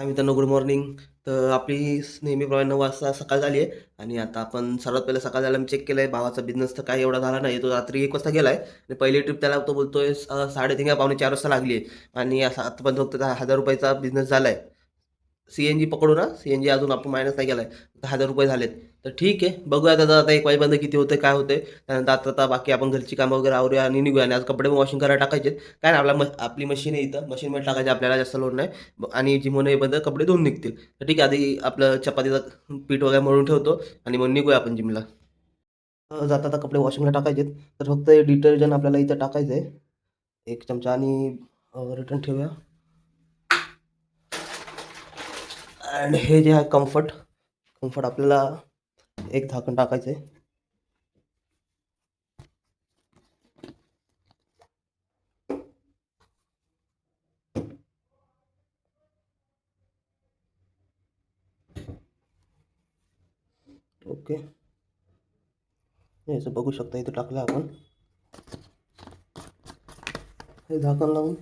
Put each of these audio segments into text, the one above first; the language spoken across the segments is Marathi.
हाय मित्रांनो गुड मॉर्निंग तर आपली नेहमीप्रमाणे नऊ वाजता सकाळ झाली आहे आणि आता आपण सर्वात पहिलं सकाळ झाला मी चेक केलं आहे भावाचा बिझनेस तर काही एवढा झाला नाही तो रात्री एक वाजता गेला आहे आणि पहिली ट्रिप त्याला तो बोलतोय आहे साडेतीन या पावणे चार वाजता लागली आहे. आणि आतापर्यंत फक्त हजार रुपयाचा बिझनेस झाला आहे सी एन जी पकडू ना सी एन जी अजून आपण मायनस नाही केला आहे हजार रुपये झालेत. तर ठीक आहे बघूया दादा आता एक वाजेपर्यंत किती होतं काय होते त्यानंतर आता आता बाकी आपण घरची कामं वगैरे आवरूया आणि निघूया. आणि आज कपडे वॉशिंग करायला टाकायचे काय ना आपला म आपली मशीन आहे इथं. मशीनमध्ये टाकायचे आपल्याला जास्त लोड नाही. आणि आणि जिमोने बंद कपडे धुवून निघतील. तर ठीक आहे आधी आपलं चपातीचं पीठ वगैरे मळून ठेवतो आणि मग निघूया आपण जिमला जाता आता कपडे वॉशिंगला टाकायचे तर फक्त डिटर्जंट आपल्याला इथं टाकायचं आहे एक चमचा आणि रिटर्न ठेवूया. अँड हे जे आहे कंफर्ट कंफर्ट आपल्याला एक झाकण आहे ओके हे असं बघू शकता, इथं टाकलं आपण. हे झाकण लावून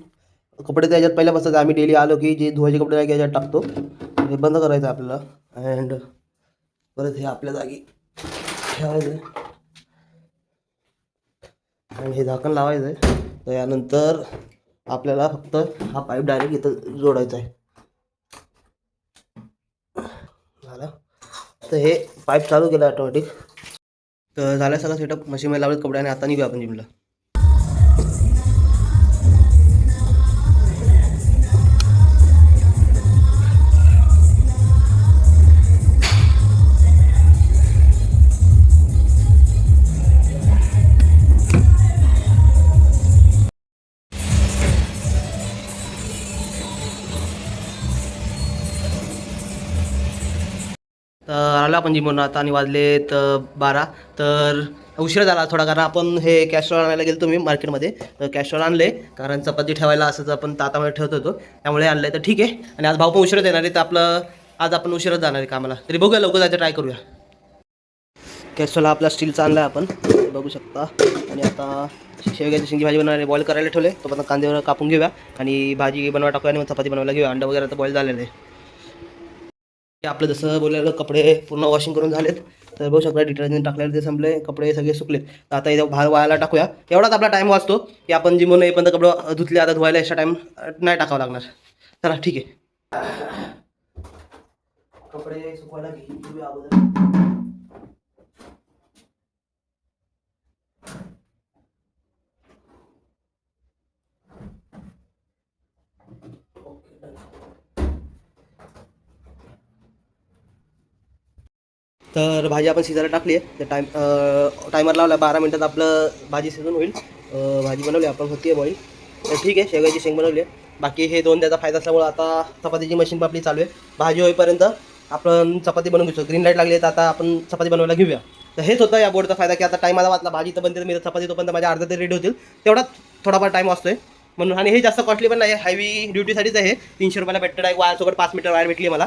कपडे त्याच्यात पहिल्या बसायचं आम्ही डेली आलो की जे धुवायचे कपडे आहे टाकतो. हे बंद करायचं आहे आपल्याला. अँड परत हे आपल्या जागी ठेवायचं आहे आणि हे झाकण लावायचं आहे तर यानंतर आपल्याला फक्त हा पाईप डायरेक्ट इथं जोडायचा आहे. झालं? तर हे पाईप चालू केलं ऑटोमॅटिक तर झालं सगळं सेटअप मशीनमध्ये लावलं कपडे आणि आता निघू आपण जिमला आलो आपण जिमवरून आता आणि वाजले तर बारा. तर उशीर झाला थोडा कारण आपण हे कॅस्ट्रॉल आणायला गेलो तुम्ही मार्केटमध्ये तर कॅस्ट्रॉल आणले कारण चपाती ठेवायला असंच आपण तातामध्ये ठेवत होतो. त्यामुळे आणलं तर ठीक आहे. आणि आज भाऊ पण उशीरच येणार आहे तर आपलं आज आपण उशीरच जाणार आहे कामाला. तरी बघूया लवकर जायचं ट्राय करूया. कॅस्ट्रॉल आपला स्टीलचा आणला आपण. बघू शकता. आणि आता शेवग्याची शिंगी भाजी बनवायला बॉईल करायला ठेवले. तो पण कांदे कापून घेऊया. आणि भाजी बनवा टाकूया आणि चपाती बनवायला घेऊया. अंडा वगैरे तर बॉईल झालेलं आहे. ते आपलं जसं बोललेलं कपडे पूर्ण वॉशिंग करून झालेत. तर बघू शकता डिटर्जंट टाकल्यावर ते संपले कपडे सगळे सुकलेत. तर आता इथं बाहेर वायाला टाकूया. एवढाच आपला टाईम वाचतो की आपण जिमून येईपर्यंत कपडे धुतले आता धुवायला एक्स्ट्रा टाईम नाही टाकावा लागणार. चला ठीक आहे. कपडे सुकवायला घेऊया अगोदर. तर भाजी आपण शिजायला टाकली आहे. तर टाईम टायमर लावला बारा मिनटात आपलं भाजी शिजून होईल. भाजी बनवली आपण होती आहे बॉईल. तर ठीक आहे शेवग्याची शेंग बनवली आहे. बाकी हे दोन त्याचा फायदा असल्यामुळं आता चपातीची मशीन आपली चालू आहे. भाजी होईपर्यंत आपण चपाती बनवून घेतो. ग्रीन लाइट लागली आहे तर आता आपण चपाती बनवायला घेऊया. तर हेच होतं या बोर्डचा फायदा की आता टायमाला वाचला. भाजी तर बनते तर मी चपाती तोपर्यंत माझ्या अर्धा तरी रेडी होतील. तेवढाच थोडाफार टाईम असतोय म्हणून आणि हे जास्त कॉस्टली पण नाही हायवी ड्युटीसाठीच आहे तीनशे रुपयाला भेटतं आहे वायरसोबत पाच मीटर वायर भेटली मला.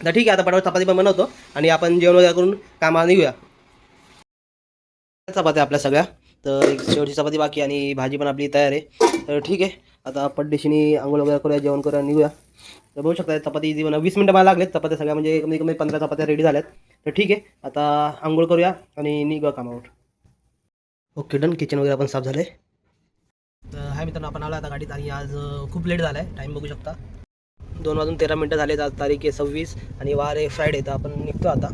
तर ठीक आहे आता पटापट चपाती पण बनवतो आणि आपण जेवण वगैरे करून कामाला निघूया. चपात्या आपल्या सगळ्या. तर एक शेवटची चपाती बाकी आणि भाजी पण आपली तयार आहे. तर ठीक आहे आता पड्डेशीने आंघोळ वगैरे करूया जेवण करूया निघूया. तर बघू शकता चपाती इझी बनव वीस मिनटं मला लागलेत चपात्या सगळ्या म्हणजे कमी कमी पंधरा चपात्या रेडी झाल्यात. तर ठीक आहे आता आंघोळ करूया आणि निघूया कामावर. Okay done. किचन वगैरे आपण साफ झालं तर हाय मित्रांनो आपण आलो आता गाडीत आणि आज खूप लेट झाला आहे टाईम बघू शकता. दोन वाजून तेरा मिनटं झाले आज तारीख आहे सव्वीस आणि वार आहे फ्रायडे तर आपण निघतो आता.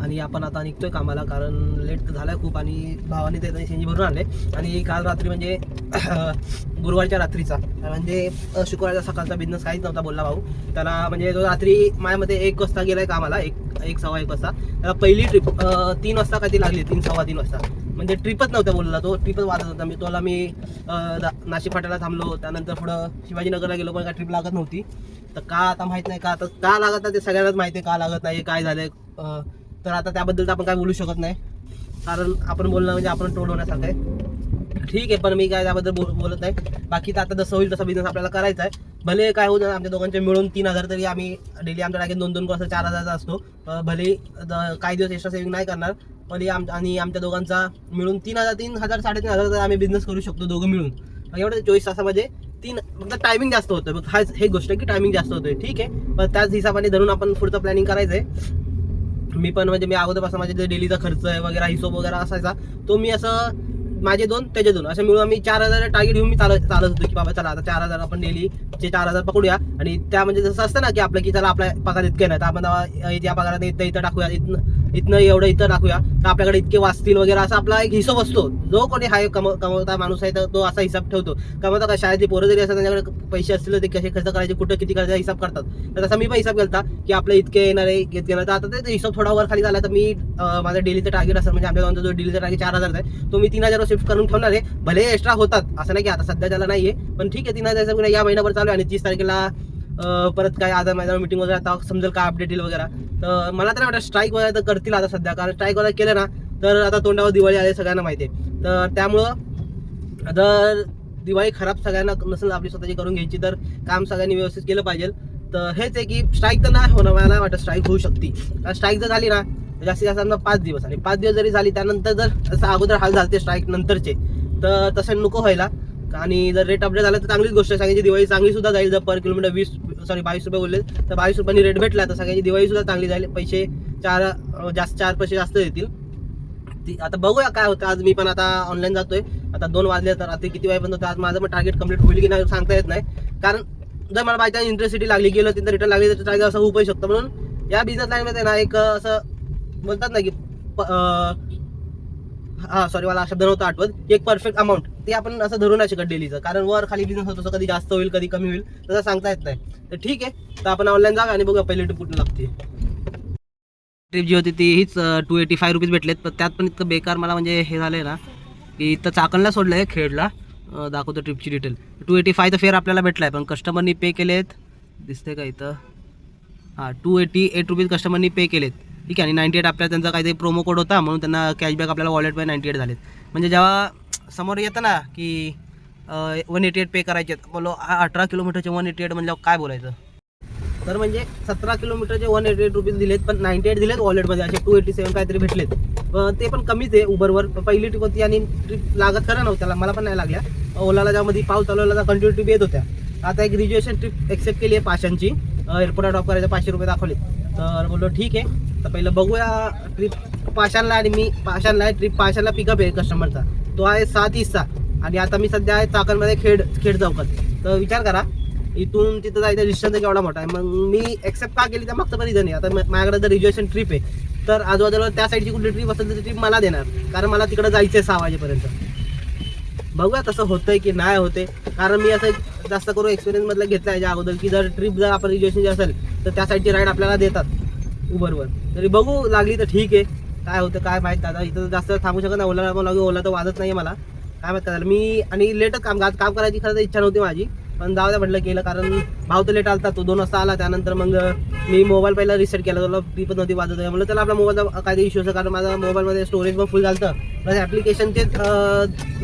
आणि आपण आता निघतोय कामाला कारण लेट तर झाला खूप आणि भावाने ते शेंजी भरून आणले. आणि काल रात्री म्हणजे गुरुवारच्या रात्रीचा. म्हणजे शुक्रवारचा सकाळचा बिझनेस काहीच नव्हता बोलला भाऊ. त्याला म्हणजे तो रात्री माझ्यामध्ये एक वाजता गेलाय कामाला एक एक सव्वा एक वाजता. त्याला पहिली ट्रिप तीन वाजता काहीतरी लागली तीन सव्वा तीन वाजता. म्हणजे ट्रिपच नव्हता बोलला तो ट्रिपच वाजत होता. मी तोला मी नाशिक फाट्याला थांबलो त्यानंतर पुढं शिवाजीनगरला गेलो पण काय ट्रिप लागत नव्हती. तर का आता माहीत नाही का आता का लागत नाही ते सगळ्यांनाच माहिती आहे का लागत नाही काय झालंय तर आता त्याबद्दल तर आपण काय बोलू शकत नाही. कारण आपण बोलणं म्हणजे आपण टोल होण्यासारखं आहे. ठीक आहे पण मी काय त्याबद्दल बोल बोलत नाही. बाकी तर आता जसं होईल तसा बिझनेस आपल्याला करायचा आहे. भले काय होतं आमच्या दोघांचे मिळून तीन हजार तरी आम्ही डेली आमच्या टाकेत दोन दोन कसं चार हजारचा असतो. भले द- काही दिवस एक्स्ट्रा सेव्हिंग नाही करणार. भले आम आणि आमच्या दोघांचा मिळून तीन हजार तीन हजार साडेतीन हजार तर आम्ही बिझनेस करू शकतो दोघं मिळून. म्हणजे एवढं चोवीस तासामध्ये म्हणजे तीन फक्त टायमिंग जास्त होतं. मग हा हे गोष्ट आहे की टायमिंग जास्त होतोय. ठीक आहे? पण त्याच हिशोबाने धरून आपण पुढचं प्लॅनिंग करायचं आहे मी पण म्हणजे मी अगोदरपासून माझे जे डेलीचा खर्च आहे वगैरे हिशोब वगैरे असायचा तो मी असं माझे दोन त्याचे दोन. असं मिळून आम्ही चार हजार टार्गेट घेऊन मी चालत चालत होतो की बाबा चला आता चार हजार आपण डेली चे चार हजार पकडूया. आणि त्या म्हणजे जसं असतं ना की आपलं की चला आपल्या पगार इतके नाही तर आपण आता या पगारात इथं इथं टाकूया इथनं. इथनं एवढं इथं टाकूया तर आपल्याकडे इतके वाचतील वगैरे असा आपला एक हिशोब असतो. जो कोणी हा कम कमवता माणूस आहे तर तो असा हिसाब ठेवतो. कमवता का शाळेतली पोरं जरी असतात त्यांच्याकडे पैसे असतील तर ते कसे खर्च करायचे कुठं किती करायचे हिसाब करतात. तर तसा मी पण हिसाब केला की आपलं इतके येणार आहे घेत येणार. तर आता ते हिशोब थोडा वर खाली झाला तर मी माझा डेलीचं टार्गेट असेल म्हणजे आमच्या जो डेलीचा टार्गेट चार हजार आहे तो मी तीन हजार शिफ्ट करून ठेवणार आहे. भले एक्स्ट्रा होतात असं नाही की आता सध्या त्याला नाही आहे पण ठीक आहे तीन हजारचा या महिन्याभर चालू आहे आणि तीस तारखेला परत काय आता माझ्या मीटिंग वगैरे आता समजेल काय अपडेट येईल वगैरे. तर मला तर वाटतं स्ट्राईक वगैरे तर करतील आता सध्या कारण स्ट्राईक वगैरे केलं ना तर आता तोंडावर दिवाळी आली सगळ्यांना माहिती आहे. तर त्यामुळं जर दिवाळी खराब सगळ्यांना नसेल आपली स्वतःची करून घ्यायची तर काम सगळ्यांनी व्यवस्थित केलं पाहिजे. तर हेच आहे की स्ट्राईक तर नाही होणार मला वाटतं स्ट्राईक होऊ शकते. कारण स्ट्राईक जर झाली ना जास्तीत जास्त पाच दिवस आणि पाच दिवस जरी झाली त्यानंतर जर असं अगोदर हाल झाले स्ट्राईक नंतरचे तर तसं नको व्हायला. आणि जर रेट अपडेट झालं तर चांगलीच गोष्ट आहे. सगळ्यांची दिवाळी चांगली सुद्धा जाईल. जर पर किलोमीटर वीस सॉरी बावीस रुपये बोलले तर बावीस रुपयांनी रेट भेटला तर सगळ्यांची दिवाळी सुद्धा चांगली जाईल. पैसे चार जास्त चार पैसे जास्त येतील ती आता बघूया काय होतं. आज मी पण आता ऑनलाईन जातोय. आता दोन वाजले तर आता किती वेळपर्यंत होतं? आज माझं पण टार्गेट कंप्लीट होईल की नाही सांगता येत नाही. कारण जर मला बाय चान्स इंटरेस्टिटी लागली गेलं तिथं रिटर्न लागली तर टार्गेट असं होऊ पण शकतं. म्हणून या बिझनेस लाईनमध्ये ना एक असं बोलतात ना की प- हा सॉरी मला शब्द नव्हता आठवत एक परफेक्ट अमाऊंट ते आपण असं धरू नाही शकत डेलीचं कारण वर खाली बिझनेस होतो कधी जास्त होईल कधी कमी होईल तसं सांगता येत नाही. तर ठीक आहे. तर आपण ऑनलाईन जागा आणि बघा पहिली ट्रिप कुठं लागते. ट्रिप जी होती ती हीच टू एटी फाय रुपीज भेटलेत. पण त्यात पण इतकं बेकार मला म्हणजे हे झालं आहे ना की इथं चाकणला सोडलं आहे खेडला दाखवतो ट्रिपची डिटेल टू एटी फाय तर फेअर आपल्याला भेटला आहे पण कस्टमरनी पे केलेत. दिसते का इथं? हां टू एटी एट रुपीज कस्टमरनी पे केलेत. ठीक आहे. आणि नाईन्टी एट आपल्या त्यांचा काहीतरी प्रोमो कोड होता म्हणून त्यांना कॅशबॅक आपल्याला वॉलेटमध्ये नाईन्टी एट झालेत. म्हणजे जेव्हा समोर येतं ना की वन एटी एट पे करायचे बोलो अठरा किलोमीटरचे वन एटी एट म्हणजे काय बोलायचं? तर म्हणजे सतरा किलोमीटरचे वन एटी एट रुपीज दिलेत पण नाईन्टी एट दिलेत वॉलेटमध्ये असे टू एटी सेवन काहीतरी भेटलेत. पण ते पण कमीच आहे उबरवर पहिली ट्रिप होती आणि ट्रिप लागत खरं नव्हत्याला मला पण नाही लागल्या. ओलाला ज्यामध्ये पाऊस चालवला कंटिन्यू ट्रिप येत होत्या. आता एक ग्रॅज्युएशन ट्रिप एक्सेप्ट केली आहे पाशांची एअरपोर्टला ड्रॉप करायचं पाचशे रुपये दाखवले तर बोललो ठीक आहे. तर पहिलं बघूया ट्रिप पाशांला आणि मी पाशांला आहे ट्रिप पाशांला पिकअप आहे कस्टमरचा तो आहे सहा तीसचा आणि आता मी सध्या आहे चाकणमध्ये खेड खेड चौकात. तर विचार करा इथून तिथं जायचं डिस्टन्स एवढा मोठा आहे. मग मी एक्सेप्ट का केली तर मागचं पण रिझन आहे. आता माझ्याकडे जर रिज्युएशन ट्रिप आहे. तर आजूबाजूला त्या साईडची कुठली ट्रिप असेल तर ती ट्रिप मला देणार. कारण मला तिकडे जायचं आहे सहा वाजेपर्यंत. बघूया तसं होतंय की नाही होते कारण मी असं जास्त करून एक्सपिरियन्समधलं घेतलं आहे अगोदर की जर ट्रिप जर आपण रिज्युएशन असेल तर त्या साईडची राईड आपल्याला देतात उबरवर. तरी बघू लागली तर ठीक आहे. काय होतं काय माहीत आता इथं जास्त थांबू शकत नाही. ओला लागू ओला तर वाजत नाही मला. काय माहीत काय मी आणि लेटच काम आज काम करायची खरं तर इच्छा नव्हती माझी. पण जाऊ द्या म्हटलं केलं. कारण भाव तर लेट आलता. तो दोन वाजता आला. त्यानंतर मग मी मोबाईल पहिला रिसेट केला. त्याला ती पण नव्हती वाजत आहे. म्हणलं त्याला आपल्या मोबाईलचा काहीतरी इश्यू असं कारण माझा मोबाईलमध्ये स्टोरेज पण फुल झालं प्लस ॲप्लिकेशनचे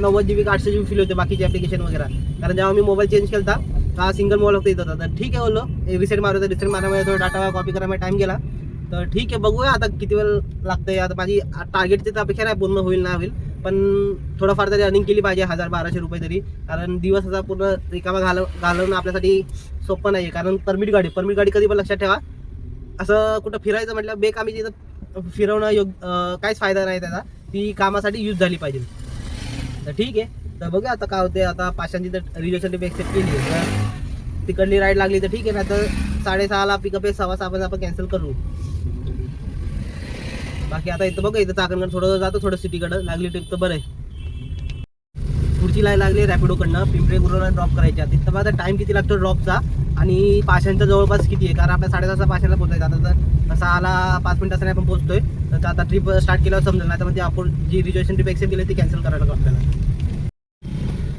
नव्वद जी बी आठशे जी बी फील होते बाकीचे ॲप्लिकेशन वगैरे. कारण जेव्हा मी मोबाईल चेंज केला हा सिंगल मोबाईल फक्त येत होता. तर ठीक आहे बोललो. रिसेट मारतो रिसेट मारामध्ये थोडं डाटा कॉपी करायला टाईम गेला. तर ठीक आहे बघूया आता किती वेळ लागतंय. आता माझी टार्गेटची तर अपेक्षा नाही पूर्ण होईल ना होईल. पण थोडंफार तरी अर्निंग केली पाहिजे हजार बाराशे रुपये तरी. कारण दिवस असा पूर्ण रिकामा घालव घालवणं आपल्यासाठी सोपं नाही आहे कारण परमिट गाडी परमिट गाडी कधी पण लक्षात ठेवा. असं कुठं फिरायचं म्हटलं बेकामी तिथं फिरवणं योग्य काहीच फायदा नाही त्याचा. ती कामासाठी यूज झाली पाहिजे. तर ठीक आहे. तर बघूया आता काय होते आता पाचशांची तर रिजर्वेशन एक्सेप्ट केली आहे. तर तिकडली राईड लागली तर ठीक आहे ना तर साडेसहाला पिकअप आहे सव्वा सहा आपण कॅन्सल करू. बाकी आता इथं बघा इथं चाकणकडे थोडं जातो थोडं सिटीकडं. लागली ट्रिप तर बरं आहे. पुढची लाईन लागली रॅपिडोकडनं पिंपरे गुरुला ड्रॉप करायच्या तिथं बघा टाईम किती लागतो ड्रॉपचा आणि पाशांच्या जवळपास किती आहे? कारण आपल्या साडेसहा पाशांना पोहोचायचं आता तर सहाला पाच मिनिटासाठी आपण पोहोचतोय. तर आता ट्रिप स्टार्ट केल्यावर समजेल. नाही तर म्हणजे आपण जी रिजर्वेशन ट्रिप एक्सेप्ट केली ती कॅन्सल करायला लागतो आपल्याला.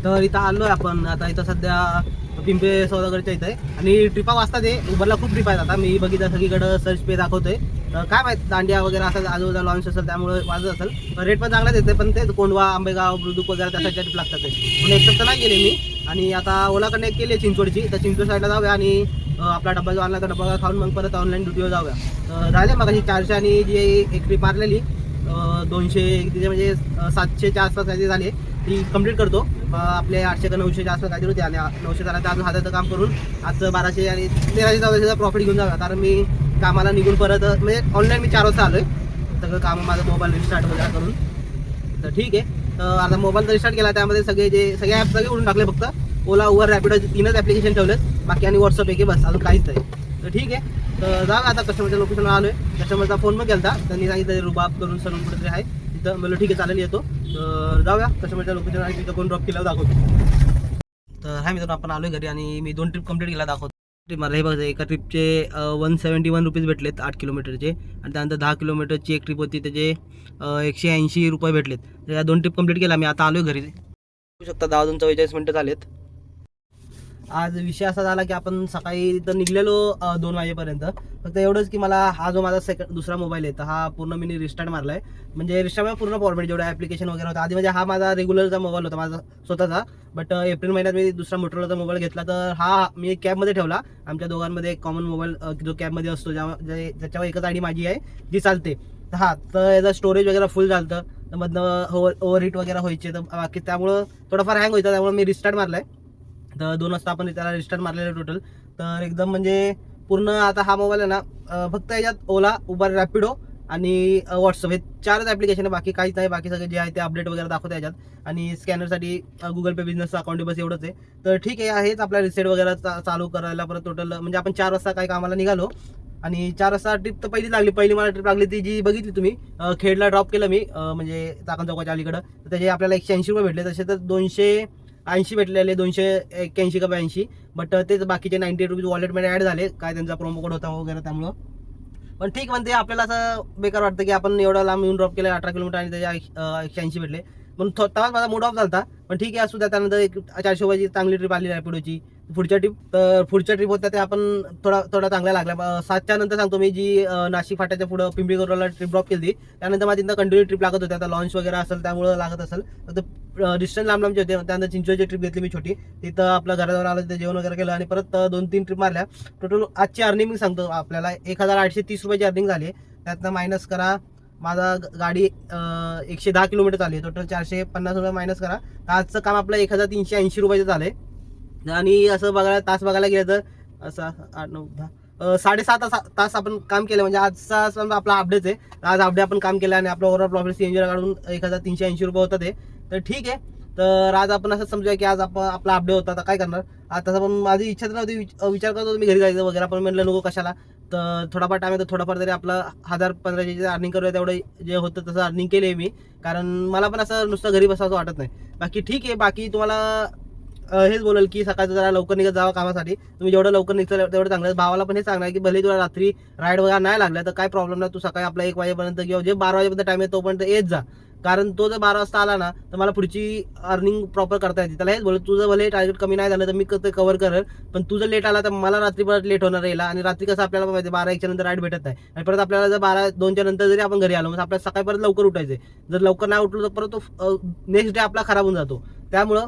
तर इथं आलोय आपण. आता इथं सध्या पिंपे सौदागडच्या इथं आहे. आणि ट्रिपा वाजतात ते उबरला खूप ट्रिप आहेत आता. मी बघितलं सगळीकडं सर्च पे दाखवतोय. तर काय माहीत दांडिया वगैरे असं आजूबाजूला लॉन्च असेल त्यामुळे वाजत असेल. रेट पण चांगलाच येते पण ते कोंडवा आंबेगाव बुद्रुक वगैरे त्या साईडच्या ट्रिप लागतात ते. म्हणून एक्सेप्ट तर नाही गेले मी. आणि आता ओला एक केली चिंचोडची चिंचवडची. तर चिंचवड साईडला जाऊया आणि आपला डब्बा जो आणला तर डब्बा खाऊन मग परत ऑनलाईन ड्युटीवर जाऊया. तर झाले मग चारशे आणि जी एक ट्रिप मारलेली. दोनशे तिथे म्हणजे सातशेच्या आसपास काहीतरी झाले. ती कंप्लीट करतो. आपले आठशे का नऊशेच्या आसपास काहीतरी होते. आणि नऊशे झाला तर अजून हाताचं काम करून आजचं बाराशे आणि तेराशे चौदाशेचा प्रॉफिट घेऊन जागा कारण मी कामाला निघून परत म्हणजे ऑनलाईन मी चार वाजता आलो आहे सगळं काम माझं मोबाईल रिस्टार्ट वगैरे करून. तर ठीक आहे. तर आता मोबाईल रिस्टार्ट केला त्यामध्ये सगळे जे सगळे ॲप सगळे उडून टाकले फक्त. ओला उबर रॅपिडो तीनच ॲप्लिकेशन ठेवलेत. बाकी आणि व्हॉट्सअप आहे की बस. अजून काहीच नाही. तर ठीक आहे. तर जा आता कस्टमरच्या लोकेशनला आलो आहे कस्टमरचा फोन मग केला त्यांनी सांगितलं रुबाब करून सलून कुठेतरी आहे. तिथं म्हणलं ठीक आहे चालेल येतो. तर जाऊया. कस्टमरच्या लोकेशन आहे. तिथं कोण ड्रॉप केल्यावर दाखवतो. तर हा मित्रांनो आपण आलोय घरी आणि मी दोन ट्रिप कंप्लीट केला दाखवतो. ट्रिप मला हे बघा एका ट्रिपचे वन सेवन्टी वन रुपीज भेटलेत आठ किलोमीटरचे आणि त्यानंतर दहा किलोमीटरची एक ट्रिप होती त्याचे एकशे ऐंशी रुपये भेटलेत. तर या दोन ट्रिप कंप्लीट केल्या. मी आता आलोय घरी. बघू शकता दहा दोन चव्वेचाळीस मिनटं झालेत. आज विषय असा झाला की आपण सकाळी तर निघलेलो दोन वाजेपर्यंत. फक्त एवढंच की मला हा जो माझा सेकंड दुसरा मोबाईल आहे तर हा पूर्ण मी रिस्टार्ट मारलाय. म्हणजे रिस्टार्ट पूर्ण फॉर्मेट जेवढं ॲप्लिकेशन वगैरे होतं. आधी म्हणजे हा माझा रेग्युलरचा मोबाईल होता माझा स्वतःचा. बट एप्रिल महिन्यात मी दुसरा मोटरोलाचा मोबाईल घेतला तर हा मी कॅबमध्ये ठेवला. आमच्या दोघांमध्ये एक कॉमन मोबाईल जो कॅबमध्ये असतो ज्या जे- ज्याच्यावर एकच आयडी माझी आहे जी चालते. तर हा तर याचं स्टोरेज वगैरे फुल चालतं तर मधनं ओव्हर ओव्हर हिट वगैरे व्हायचे तर बाकी त्यामुळं थोडंफार हँग व्हायचं त्यामुळे मी रिस्टार्ट मारलाय. तर दोन वाजता आपण त्याला रिस्टार्ट मारलेलं टोटल तर एकदम म्हणजे पूर्ण आता हा मोबाईल आहे ना फक्त याच्यात ओला उबर रॅपिडो आणि व्हॉट्सअप हे चारच ॲप्लिकेशन आहे. बाकी काहीच नाही. बाकी सगळे जे आहे ते अपडेट वगैरे दाखवते याच्यात. आणि स्कॅनरसाठी गुगल पे बिझनेस अकाउंट बस एवढंच आहे. तर ठीक आहे आहेच आपला रिसेट वगैरे चा- चालू करायला परत टोटल म्हणजे आपण चार वाजता काही कामाला निघालो. आणि चार वाजता ट्रिप तर पहिली लागली. पहिली मला ट्रिप लागली ती जी बघितली तुम्ही. खेडला ड्रॉप केलं मी. म्हणजे चाकण चौकाच्या अलीकडं. तर त्याचे आपल्याला एकशे ऐंशी रुपये भेटले. तसे तर दोनशे ऐंशी भेटलेले दोनशे एक्क्याऐंशी का ब्याऐंशी. बट तेच बाकीचे नाईन्टी रुपीज वॉलेटमध्ये ॲड झाले. काय त्यांचा प्रोमो कोड होता वगैरे त्यामुळं. पण ठीक म्हणते आपल्याला असं बेकार वाटतं की आपण एवढा लांब येऊन ड्रॉप केला अठरा किलोमीटर आणि त्याच्या एकशे ऐंशी भेटले. म्हणून तेव्हाच माझा मूड ऑफ झाला पण ठीक आहे असू द्या त्यानंतर एक चारशे रुपयाची चांगली ट्रिप आली रॅपिडोची पुढच्या ट्रिप तर पुढच्या ट्रिप होत्या त्या आपण थोडा थोडा चांगल्या लागल्या. सातच्या नंतर सांगतो मी जी नाशिक फाट्याच्या पुढं पिंपरी गोरला ट्रिप ड्रॉप केली त्यानंतर माझी तिथं कंटिन्यू ट्रिप लागत होत्या. आता लॉन्च वगैरे असेल त्यामुळं लागत असेल. तर डिस्टन्स लांब लांबचे होते. त्यानंतर चिंचोची ट्रिप घेतली मी छोटी. तिथं आपलं घराजवळ आलं तिथे जेवण वगैरे केलं आणि परत दोन तीन ट्रिप मारल्या. टोटल आजची अर्निंग मी सांगतो आपल्याला एक हजार आठशे तीस रुपयाची अर्निंग झाली. त्यातनं मायनस करा. माझा ग- गाडी एकशे दहा किलोमीटर चालली. टोटल चारशे पन्नास रुपये मायनस करा. आजचं काम आपलं एक हजार तीनशे ऐंशी रुपयाचं झालं आहे आणि असं बघायला तास बघायला गेलं तर असं आठ नऊ दहा साडेसात तास आपण काम केलं. म्हणजे आजचा समजा आपला अपडेट आहे. आज अपडे आपण काम केलं आणि आपलं ओव्हरऑल प्रॉफिट सीएनजी काढून एक हजार तीनशे ऐंशी रुपये होतं ते. तर ठीक आहे. तर आज आपण असं समजूया की आज आपण आपला अपडे होता. तर काय करणार? आता तसं पण माझी इच्छा तर नव्हती विचार करत होतो मी घरी जायचं वगैरे. पण म्हणलं नको कशाला. तर थोडाफार टाइम आहे तर थोडाफार तरी आपलं हजार पंधराशे जे अर्निंग करूया तेवढं जे होतं तसं अर्निंग केलं आहे मी. कारण मला पण असं नुसतं घरी बसावं वाटत नाही. बाकी ठीक आहे. बाकी तुम्हाला हेच बोलेल की सकाळचं जरा लवकर निघत जावं कामासाठी. तुम्ही जेवढं लवकर निघतं तेवढं चांगलं. भावाला पण हे सांगणार की भले तुला रात्री राईड वगैरे नाही लागला तर काय प्रॉब्लेम नाही. तू सकाळी आपला एक वाजेपर्यंत किंवा जे बारा वाजेपर्यंत टाइम आहे तोपर्यंत येत जा. कारण तो जर बारा वाजता आला ना तर मला पुढची अर्निंग प्रॉपर करता येते. त्याला हेच बोल तुझं भले टार्गेट कमी नाही झालं तर मी ते कव्हर करेल. पण तुझं लेट आला तर मला रात्री परत लेट होणार येईल आणि रात्री कसं आपल्याला माहिती आहे, बारा एकच्या नंतर राईड भेटत नाही. आणि परत आपल्याला जर बारा दोनच्या नंतर जरी आपण घरी आलो मग आपल्याला सकाळी परत लवकर उठायचे जर लवकर नाही उठलो तर परत तो नेक्स्ट डे आपला खराब होऊन जातो. त्यामुळं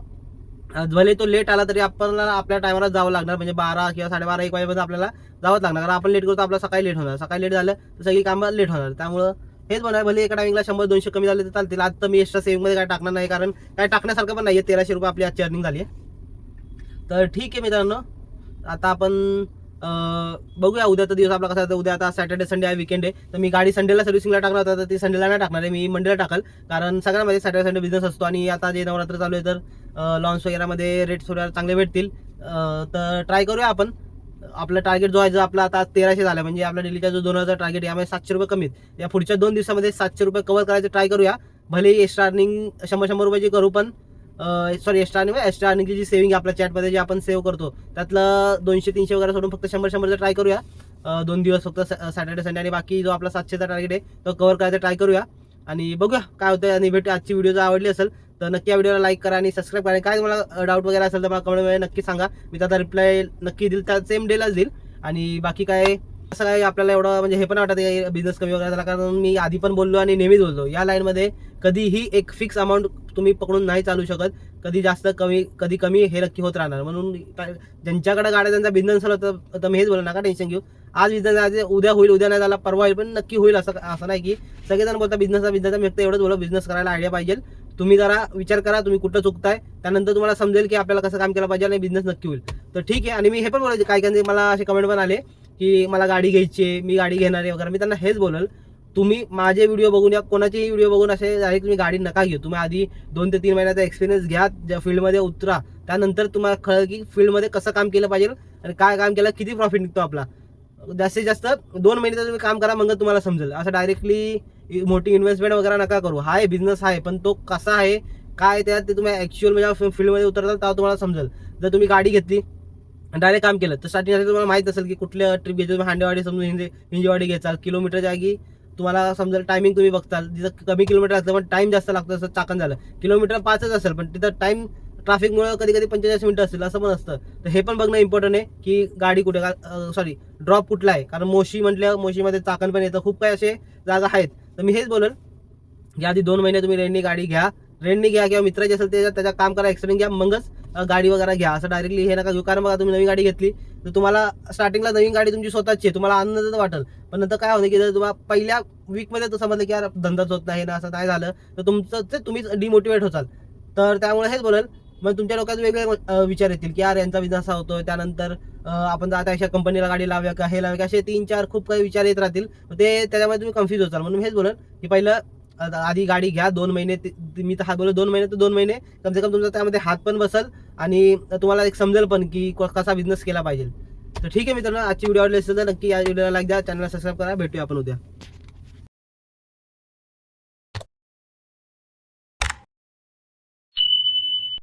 भले तो लेट आला तरी आपल्याला आपल्या टायमाला जावं लागणार. म्हणजे बारा किंवा साडेबारा एक वाजेपर्यंत आपल्याला जावंच लागणार. कारण आपण लेट करतो आपला सकाळी लेट होणार. सकाळी लेट झालं तर सगळी कामं लेट होणार. त्यामुळं हेच म्हणा भले एका टायमिंगला शंभर दोनशे कमी झाले तर चालतील. आज तर मी एक्स्ट्रा सेविंगमध्ये काय टाकणार नाही. कारण काय टाकण्यासारखं पण नाही आहे तेराशे रुपये आपली आजची अर्निंग झाली आहे तर ठीक आहे मित्रांनो. आता आपण बघूया उद्याचा दिवस आपला कसा उद्या आता सॅटर्डे संडे आहे विकेंड आहे. तर मी गाडी संडेला सर्व्हिसिंगला टाकणार होता तर ती संडेला नाही टाकणार आहे. मी मंडेला टाकल. कारण सगळ्यांमध्ये सॅटर्डे संडे बिझनेस असतो आणि आता जे नवरात्र चालू आहे तर लॉन्स वगैरेमध्ये रेट थोड्या चांगले भेटतील. तर ट्राय करूया आपण. आपलं टार्गेट जो आहे जो आपला आता तेराशे झाला म्हणजे आपल्या डेलीचा जो दोन हजार टार्गेट यामध्ये सातशे रुपये कमीत या पुढच्या दोन दिवसामध्ये सातशे रुपये कव्हर करायचं ट्राय करूया. भले एक्स्ट्रा अर्निंग शंभर शंभर रुपयाची करू पण सॉरी एक्स्ट्रा आणि एक्स्ट्रा आणि जी सेव्हिंग आपल्या चॅटमध्ये जे आपण सेव्ह करतो त्यातलं दोनशे तीनशे वगैरे सोडून फक्त शंभर शंभरचं ट्राय करूया दोन दिवस फक्त सॅटर्डे संडे आणि बाकी जो आपला सातशेचा टार्गेट आहे तो कव्हर करायचा ट्राय करूया. आणि बघूया काय होतं आणि भेट आजची व्हिडिओ जर आवडली असेल तर नक्की या व्हिडिओला लाईक करा आणि सबस्क्राईब करा. आणि काय तुम्हाला डाऊट वगैरे असेल तर मला कमेंटमध्ये नक्की सांगा. मी त्याचा रिप्लाय नक्की देईल त्या सेम डेलाच देईल. आणि बाकी काय असं काय आपल्याला एवढं म्हणजे हे पण वाटत बिझनेस कमी वगैरे झाला. कारण मी आधी पण बोललो आणि नेहमीच बोललो या लाईनमध्ये कधीही एक फिक्स अमाऊंट तुम्ही पकडून नाही चालू शकत कधी जास्त कमी कधी कमी हे नक्की होत राहणार. म्हणून काय- ज्यांच्याकडे गाड्या त्यांचा बिझनेस झाला तर तर मी हेच बोललो नका टेन्शन घेऊ. आज बिझनेस आज उद्या होईल उद्या नाही झाला परवा होईल पण नक्की होईल असं असं नाही की सगळेजण बोलता बिझनेसचा बिझनेसचा मी एवढंच बोला बिझनेस करायला आयडिया पाहिजे. तुम्ही जरा विचार करा तुम्ही कुठं चुकताय त्यानंतर तुम्हाला समजेल की आपल्याला कसं काम केलं पाहिजे आणि बिझनेस नक्की होईल. तर ठीक आहे आणि मी हे पण बोलायचे काही काही मला असे कमेंट पण आले की मला गाडी घ्यायची आहे मी गाडी घेणार आहे वगैरे मी त्यांना हेच बोलल. तुम्ही माझे व्हिडिओ बघून या कोणाचेही व्हिडिओ बघून असे डायरेक्ट तुम्ही गाडी नका घेऊ. तुम्ही आधी दोन ते तीन महिन्याचा एक्सपिरियन्स घ्या ज्या फील्डमध्ये उतरा. त्यानंतर तुम्हाला कळलं की फील्डमध्ये कसं काम केलं पाहिजे आणि काय काम केलं किती प्रॉफिट निघतो आपला. जास्तीत जास्त दोन महिने तुम्ही काम करा मग तुम्हाला समजेल. असं डायरेक्टली मोठी इन्व्हेस्टमेंट वगैरे नका करू. हा आहे बिझनेस आहे पण तो कसा आहे काय त्यात ते तुम्ही ॲक्च्युअल म्हणजे फील्डमध्ये उतरताल तेव्हा तुम्हाला समजेल. जर तुम्ही गाडी घेतली डायरेक्ट काम केलं तर स्टार्टिंग तुम्हाला माहीत असेल की कुठल्या ट्रिप घ्यायची. तुम्ही हांडेवाडी समजून हिंजे हिंजेवाडी घ्यायचा किलोमीटरच्या जागी तुम्हाला समजा टायमिंग तुम्ही बघताल तिथं कमी किलोमीटर लागतं पण टाईम जास्त लागतो असं चाकण झालं. किलोमीटर पाचच असेल पण तिथं टाईम ट्रॅफिकमुळे कधी कधी पंचेचाळीस मिनटं असेल असं पण असतं. तर हे पण बघणं इम्पॉर्टंट आहे की गाडी कुठे सॉरी ड्रॉप कुठला आहे? कारण मोशी म्हटल्या मोशीमध्ये चाकण पण येतं खूप काही असे जागा आहेत. तर मी हेच बोलेल की आधी दोन महिने तुम्ही रेंटनी गाडी घ्या. रेंटनी घ्या किंवा मित्राची असेल त्याच्या त्याच्या काम करा एक्सपिरियन्स घ्या मगच गाडी वगैरे घ्या. असं डायरेक्टली हे नका घेऊ. कारण बघा तुम्ही नवीन गाडी घेतली तर तुम्हाला स्टार्टिंगला नवीन गाडी तुमची स्वतःची आहे. तुम्हाला आनंद तर वाटेल. पण नंतर काय होतं की जर तुम्हाला पहिल्या वीकमध्ये तर समजलं की यार धंदाच होत नाही ना असं काय झालं तर तुमचं ते तुम्हीच डिमोटिवेट होचाल. तर त्यामुळे हेच बोलेल. मग तुमच्या डोक्यात वेगळे विचार येतील की यार यांचा बिझनेस असा होतोय. त्यानंतर आपण आता अशा कंपनीला गाडी लावूया का हे लावूया का असे तीन चार खूप काही विचार येत राहतील. मग ते त्याच्यामध्ये तुम्ही कन्फ्यूज होचाल. म्हणून हेच बोलेल की पहिलं आधी गाडी घ्या दोन महिने ते- मी तर हात बोललो दोन महिने तर दोन महिने. कम से कम तुमचा त्यामध्ये हात पण बसल आणि तुम्हाला एक समजेल पण की क- कसा बिझनेस केला पाहिजे. तर ठीक आहे मित्रांनो आजची व्हिडिओ आवडली असेल तर नक्की या व्हिडिओला लाईक द्या चॅनलला सबस्क्राईब करा. भेटूया आपण उद्या.